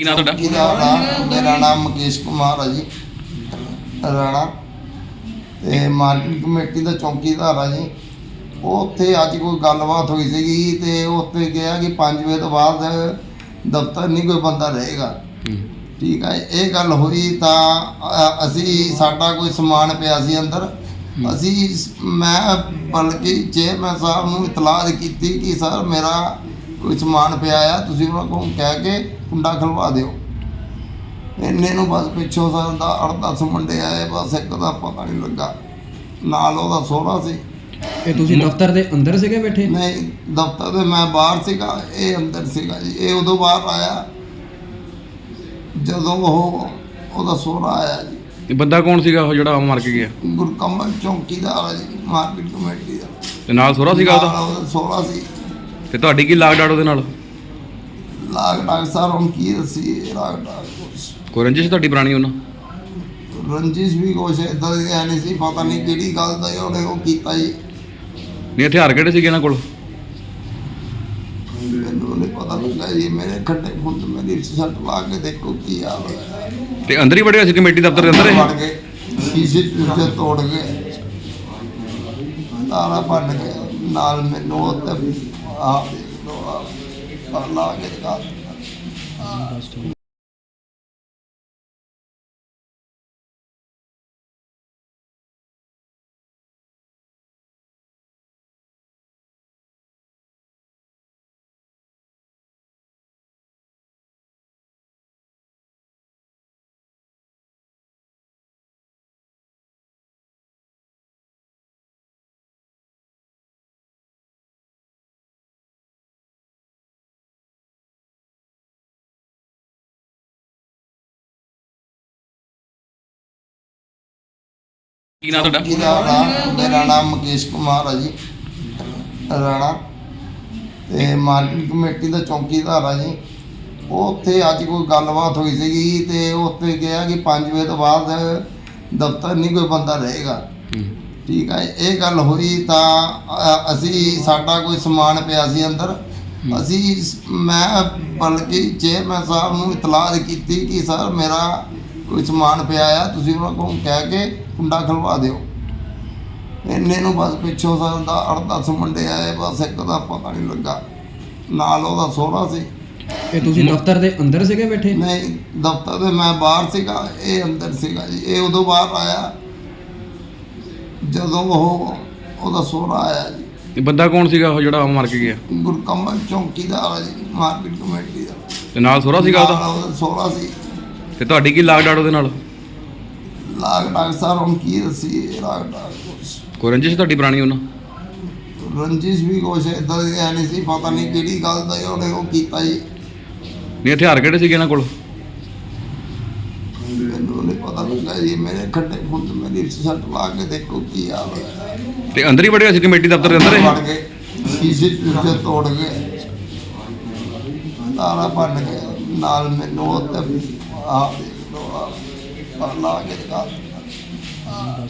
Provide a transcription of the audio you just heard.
ਕੀ ਨਾਂ ਤੁਹਾਡਾ? ਇਹਦਾ ਨਾਂ- ਮੇਰਾ ਨਾਮ ਮੁਕੇਸ਼ ਕੁਮਾਰ ਹੈ ਜੀ। ਰਾਣਾ। ਤੇ ਮਾਰਕੀਟ ਕਮੇਟੀ ਦਾ ਚੌਕੀਦਾਰ ਆ ਜੀ। ਉਹ ਉੱਥੇ ਅੱਜ ਕੋਈ ਗੱਲਬਾਤ ਹੋਈ ਸੀਗੀ ਤੇ ਉਹ ਉੱਥੇ ਗਿਆ ਕਿ 5 ਵਜੇ ਤੋਂ ਬਾਅਦ ਦਫ਼ਤਰ ਨਹੀਂ ਕੋਈ ਬੰਦਾ ਰਹੇਗਾ। ਠੀਕ ਹੈ ਇਹ ਗੱਲ ਹੋਈ ਤਾਂ ਅ, ਅਸੀਂ ਸਾਡਾ ਕੋਈ ਸਮਾਨ ਪਿਆ ਸੀ ਅੰਦਰ। ਅਸੀਂ ਸ- ਮੈਂ ਬਲਕਿ ਚੇਅਰਮੈਨ ਸਾਹਿਬ ਨੂੰ ਇਤਲਾਹ ਕੀਤੀ ਕਿ ਸਰ ਮੇਰਾ ਕੋਈ ਸਮਾਨ ਪਿਆ ਆ ਤੁਸੀਂ ਉਹਨਾਂ ਕੋਲ ਕਹਿ ਕੇ ਕੁੰਡਾ ਖਲਵਾ ਦਿਓ। ਇੰਨੇ ਨੂੰ ਬਸ ਪਿੱਛੋਂ ਸਰ ਦਾ 8-10 ਮੁੰਡੇ ਆਏ ਬਸ ਇੱਕ ਦਾ ਪਤਾ ਨਹੀਂ ਲੱਗਾ। ਨਾਲ ਉਹਦਾ ਸੋਹਰਾ ਸੀ। ਇਹ ਤੁਸੀਂ ਦਫ਼ਤਰ ਦੇ ਅੰਦਰ ਸੀਗੇ ਬੈਠੇ? ਨਹੀਂ ਦਫ਼ਤਰ ਦੇ ਮੈਂ ਬਾਹਰ ਸੀਗਾ ਇਹ ਅੰਦਰ ਸੀਗਾ ਜੀ। ਇਹ ਉਦੋਂ ਬਾਹਰ ਆਇਆ। ਜਦੋਂ ਉਹ ਉਹਦਾ ਸੋਹਰਾ ਆਇਆ ਜੀ। ਇਹ ਬੰਦਾ ਕੌਣ ਸੀਗਾ ਉਹ ਜਿਹੜਾ ਮਰ ਕੇ ਗਿਆ? ਗੁਰਕਮਲ ਚੌਂਕੀਦਾਰ ਆ ਜੀ ਮਾਰਕੀਟ ਕਮੇਟੀ ਦਾ। ਤੇ ਨਾਲ ਸੋਹਰਾ ਸੀਗਾ ਉਹਦਾ ਸੋਹਰਾ ਸੀ। ਤੇ ਤੁਹਾਡੀ ਕੀ ਲਾਗ ਡਾਟ ਉਹਦੇ ਨਾਲ? ਲਾਗ ਡਾਕ ਸਰ ਹੁਣ ਕੀ ਦੱਸੀ ਲਾਗ ਡਾਕ ਕੋਈ ਰੰਜਿਸ਼ ਤੁਹਾਡੀ ਪੁਰਾਣੀ ਉਹਨਾਂ? ਰੰਜਿਸ਼ ਵੀ ਕੁਛ ਇਦਾਂ ਦੀ ਹੈ ਨਹੀਂ ਸੀ ਪਤਾ ਨਹੀਂ ਕਿਹੜੀ ਗੱਲ ਦਾ ਉਹਨੇ ਉਹ ਕੀਤਾ ਜੀ। ਨਹੀਂ ਹਥਿਆਰ ਕਿਹੜੇ ਸੀਗੇ ਇਹਨਾਂ ਕੋਲ? ਮੈਨੂੰ ਨਹੀਂ ਪਤਾ ਲੱਗਾ ਜੀ ਮੇਰੇ ਖੱਡੇ ਫੁੱਟ ਮੇਰੀ ਸੱਟ ਲਾ ਕੇ ਦੇਖੋ ਕੀ ਹੋਇਆ ਤੇ ਅੰਦਰ ਹੀ ਵੜਿਆ ਸੀ ਕਮੇਟੀ ਦਫ਼ਤਰ ਦੇ ਅੰਦਰ ਇਹ? ਵੜ ਗਏ ਸ਼ੀਸ਼ੇ ਟੁੱਟੇ ਤੋੜ ਗਏ। ਤਾਰਾ ਭੰਨ ਗਿਆ ਨਾਲ ਮੈਨੂੰ ਉਹ ਤੇ ਆਹ ਦੇਖ ਲਓ ਲਾ ਕੇ ਦਿਖਾ ਦਿੱਤਾ ਕੀ ਨਾਂ ਤੁਹਾਡਾ? ਇਹਦਾ ਨਾਂ- ਮੇਰਾ ਨਾਮ ਮੁਕੇਸ਼ ਕੁਮਾਰ ਹੈ ਜੀ। ਰਾਣਾ ਤੇ ਮਾਰਕੀਟ ਕਮੇਟੀ ਦਾ ਚੌਕੀਦਾਰ ਆ ਜੀ। ਉਹ ਉੱਥੇ ਅੱਜ ਕੋਈ ਗੱਲਬਾਤ ਹੋਈ ਸੀਗੀ ਤੇ ਉਹ ਉੱਥੇ ਗਿਆ ਕਿ 5 ਵਜੇ ਤੋਂ ਬਾਅਦ ਦਫ਼ਤਰ ਨਹੀਂ ਕੋਈ ਬੰਦਾ ਰਹੇਗਾ। ਠੀਕ ਹੈ ਇਹ ਗੱਲ ਹੋਈ ਤਾਂ ਅ, ਅਸੀਂ ਸਾਡਾ ਕੋਈ ਸਮਾਨ ਪਿਆ ਸੀ ਅੰਦਰ। ਅਸੀਂ ਸ- ਮੈਂ ਬਲਕਿ ਚੇਅਰਮੈਨ ਸਾਹਿਬ ਨੂੰ ਇਤਲਾਹ ਕੀਤੀ ਕਿ ਸਰ ਮੇਰਾ ਕੋਈ ਸਮਾਨ ਪਿਆ ਆ ਤੁਸੀਂ ਉਹਨਾਂ ਕੋਲ ਕਹਿ ਕੇ ਕੁੰਡਾ ਖਲਵਾ ਦਿਓ। ਇੰਨੇ ਨੂੰ ਬਸ ਪਿੱਛੋਂ ਦਾ 8-10 ਮੁੰਡੇ ਆਏ ਬਸ ਇੱਕ ਦਾ ਪਤਾ ਨਹੀਂ ਲੱਗਾ। ਨਾਲ ਉਹਦਾ ਸੋਹਰਾ ਸੀ। ਇਹ ਤੁਸੀਂ ਦਫ਼ਤਰ ਦੇ ਅੰਦਰ ਸੀਗੇ ਬੈਠੇ? ਨਹੀਂ ਦਫ਼ਤਰ ਦੇ ਮੈਂ ਬਾਹਰ ਸੀਗਾ ਇਹ ਅੰਦਰ ਸੀਗਾ ਜੀ। ਇਹ ਉਦੋਂ ਬਾਹਰ ਆਇਆ। ਜਦੋਂ ਉਹ ਉਹਦਾ ਸੋਹਰਾ ਆਇਆ ਜੀ। ਇਹ ਬੰਦਾ ਕੌਣ ਸੀਗਾ ਉਹ ਜਿਹੜਾ ਮਰ ਕੇ ਗਿਆ? ਗੁਰਕਮਲ ਚੌਂਕੀਦਾਰ ਆ ਜੀ ਮਾਰਕੀਟ ਕਮੇਟੀ ਦਾ। ਤੇ ਨਾਲ ਸੋਹਰਾ ਸੀਗਾ ਉਹਦਾ ਸੋਹਰਾ ਸੀ। ਤੇ ਤੁਹਾਡੀ ਕੀ ਲਾਗ ਡਾਟ ਉਹਦੇ ਨਾਲ? ਲਾਗ ਡਾਕ ਸਰ ਹੁਣ ਕੀ ਦੱਸੀ ਲਾਗ ਡਾਕ ਕੋਈ ਰੰਜਿਸ਼ ਤੁਹਾਡੀ ਪੁਰਾਣੀ ਉਹਨਾਂ? ਰੰਜਿਸ਼ ਵੀ ਕੁਛ ਇਦਾਂ ਦੀ ਹੈ ਨਹੀਂ ਸੀ ਪਤਾ ਨਹੀਂ ਕਿਹੜੀ ਗੱਲ ਦਾ ਉਹਨੇ ਉਹ ਕੀਤਾ ਜੀ। ਨਹੀਂ ਹਥਿਆਰ ਕਿਹੜੇ ਸੀਗੇ ਇਹਨਾਂ ਕੋਲ? ਮੈਨੂੰ ਨਹੀਂ ਪਤਾ ਲੱਗਾ ਜੀ ਮੇਰੇ ਖੱਡੇ ਫੁੱਟ ਮੇਰੀ ਸੱਟ ਲਾ ਕੇ ਦੇਖੋ ਤੇ ਅੰਦਰ ਹੀ ਵੜਿਆ ਸੀ ਕਮੇਟੀ ਦਫ਼ਤਰ ਦੇ ਅੰਦਰ ਇਹ? ਵੜ ਗਏ ਸ਼ੀਸ਼ੇ ਟੁੱਟੇ ਤੋੜ ਗਏ ਭੰਨ ਨਾਲ ਮੈਨੂੰ ਉਹ ਤੇ ਆਹ